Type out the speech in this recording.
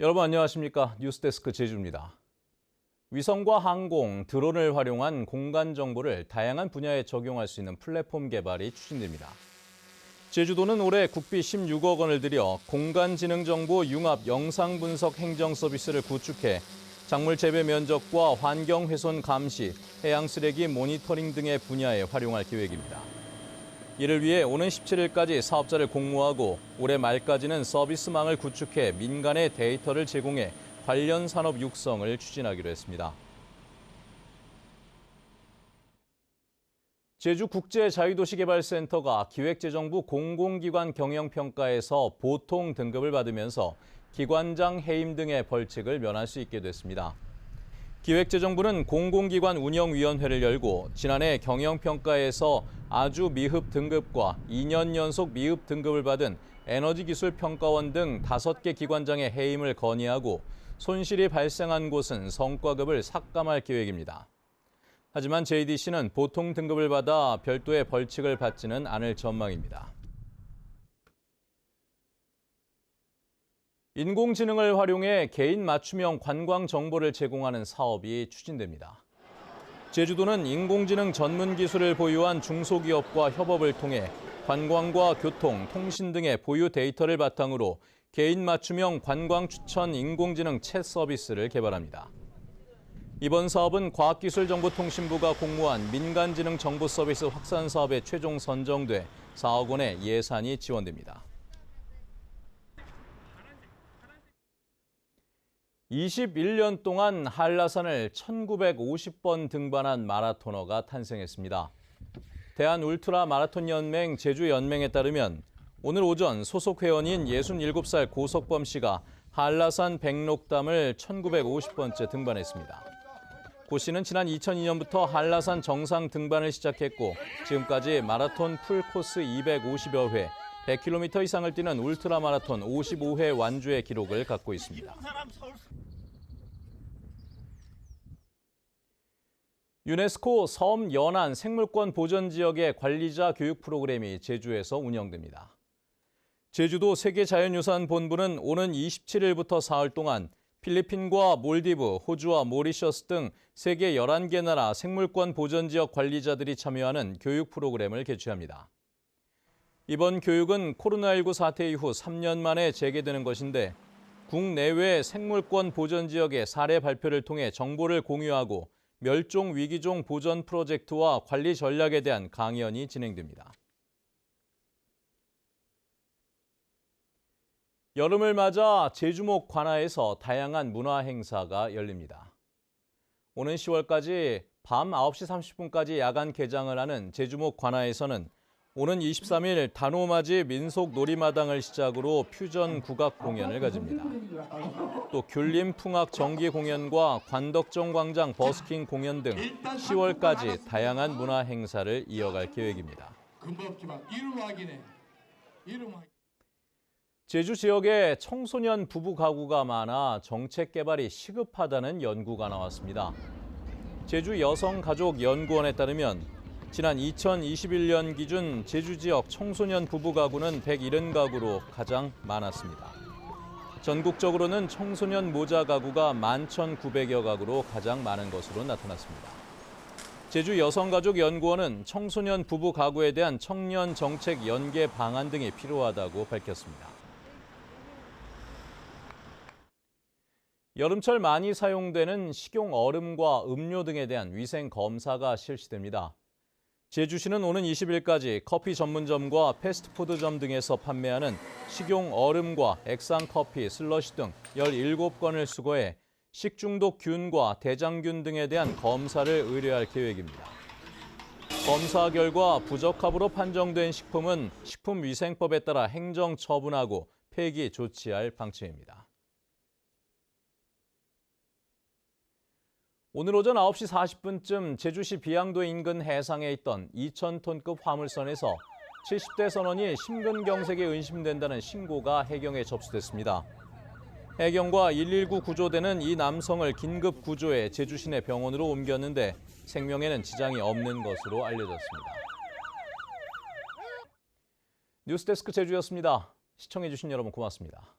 여러분 안녕하십니까? 뉴스데스크 제주입니다. 위성과 항공, 드론을 활용한 공간 정보를 다양한 분야에 적용할 수 있는 플랫폼 개발이 추진됩니다. 제주도는 올해 국비 16억 원을 들여 공간지능정보 융합 영상 분석 행정 서비스를 구축해 작물 재배 면적과 환경 훼손 감시, 해양 쓰레기 모니터링 등의 분야에 활용할 계획입니다. 이를 위해 오는 17일까지 사업자를 공모하고 올해 말까지는 서비스망을 구축해 민간에 데이터를 제공해 관련 산업 육성을 추진하기로 했습니다. 제주국제자유도시개발센터가 기획재정부 공공기관 경영평가에서 보통 등급을 받으면서 기관장 해임 등의 벌칙을 면할 수 있게 됐습니다. 기획재정부는 공공기관 운영위원회를 열고 지난해 경영평가에서 아주 미흡 등급과 2년 연속 미흡 등급을 받은 에너지기술평가원 등 5개 기관장의 해임을 건의하고 손실이 발생한 곳은 성과급을 삭감할 계획입니다. 하지만 JDC는 보통 등급을 받아 별도의 벌칙을 받지는 않을 전망입니다. 인공지능을 활용해 개인 맞춤형 관광 정보를 제공하는 사업이 추진됩니다. 제주도는 인공지능 전문 기술을 보유한 중소기업과 협업을 통해 관광과 교통, 통신 등의 보유 데이터를 바탕으로 개인 맞춤형 관광 추천 인공지능 챗 서비스를 개발합니다. 이번 사업은 과학기술정보통신부가 공모한 민간지능 정보 서비스 확산 사업에 최종 선정돼 4억 원의 예산이 지원됩니다. 21년 동안 한라산을 1950번 등반한 마라토너가 탄생했습니다. 대한 울트라 마라톤 연맹 제주 연맹에 따르면 오늘 오전 소속 회원인 67살 고석범 씨가 한라산 백록담을 1950번째 등반했습니다. 고 씨는 지난 2002년부터 한라산 정상 등반을 시작했고 지금까지 마라톤 풀코스 250여 회, 100km 이상을 뛰는 울트라 마라톤 55회 완주의 기록을 갖고 있습니다. 유네스코 섬 연안 생물권 보전 지역의 관리자 교육 프로그램이 제주에서 운영됩니다. 제주도 세계자연유산본부는 오는 27일부터 사흘 동안 필리핀과 몰디브, 호주와 모리셔스 등 세계 11개 나라 생물권 보전 지역 관리자들이 참여하는 교육 프로그램을 개최합니다. 이번 교육은 코로나19 사태 이후 3년 만에 재개되는 것인데 국내외 생물권 보전 지역의 사례 발표를 통해 정보를 공유하고 멸종 위기종 보전 프로젝트와 관리 전략에 대한 강연이 진행됩니다. 여름을 맞아 제주목 관아에서 다양한 문화 행사가 열립니다. 오는 10월까지 밤 9시 30분까지 야간 개장을 하는 제주목 관아에서는 오는 23일 단오맞이 민속 놀이마당을 시작으로 퓨전 국악 공연을 가집니다. 또 귤림 풍악 정기 공연과 관덕정 광장 버스킹 공연 등 10월까지 다양한 문화 행사를 이어갈 계획입니다. 제주 지역에 청소년 부부 가구가 많아 정책 개발이 시급하다는 연구가 나왔습니다. 제주 여성가족연구원에 따르면 지난 2021년 기준 제주 지역 청소년 부부 가구는 170가구로 가장 많았습니다. 전국적으로는 청소년 모자 가구가 11,900여 가구로 가장 많은 것으로 나타났습니다. 제주 여성가족연구원은 청소년 부부 가구에 대한 청년 정책 연계 방안 등이 필요하다고 밝혔습니다. 여름철 많이 사용되는 식용 얼음과 음료 등에 대한 위생 검사가 실시됩니다. 제주시는 오는 20일까지 커피 전문점과 패스트푸드점 등에서 판매하는 식용 얼음과 액상 커피, 슬러시 등 17건을 수거해 식중독 균과 대장균 등에 대한 검사를 의뢰할 계획입니다. 검사 결과 부적합으로 판정된 식품은 식품위생법에 따라 행정 처분하고 폐기 조치할 방침입니다. 오늘 오전 9시 40분쯤 제주시 비양도 인근 해상에 있던 2,000톤급 화물선에서 70대 선원이 심근경색에 의심된다는 신고가 해경에 접수됐습니다. 해경과 119 구조대는 이 남성을 긴급 구조해 제주시내 병원으로 옮겼는데 생명에는 지장이 없는 것으로 알려졌습니다. 뉴스데스크 제주였습니다. 시청해주신 여러분 고맙습니다.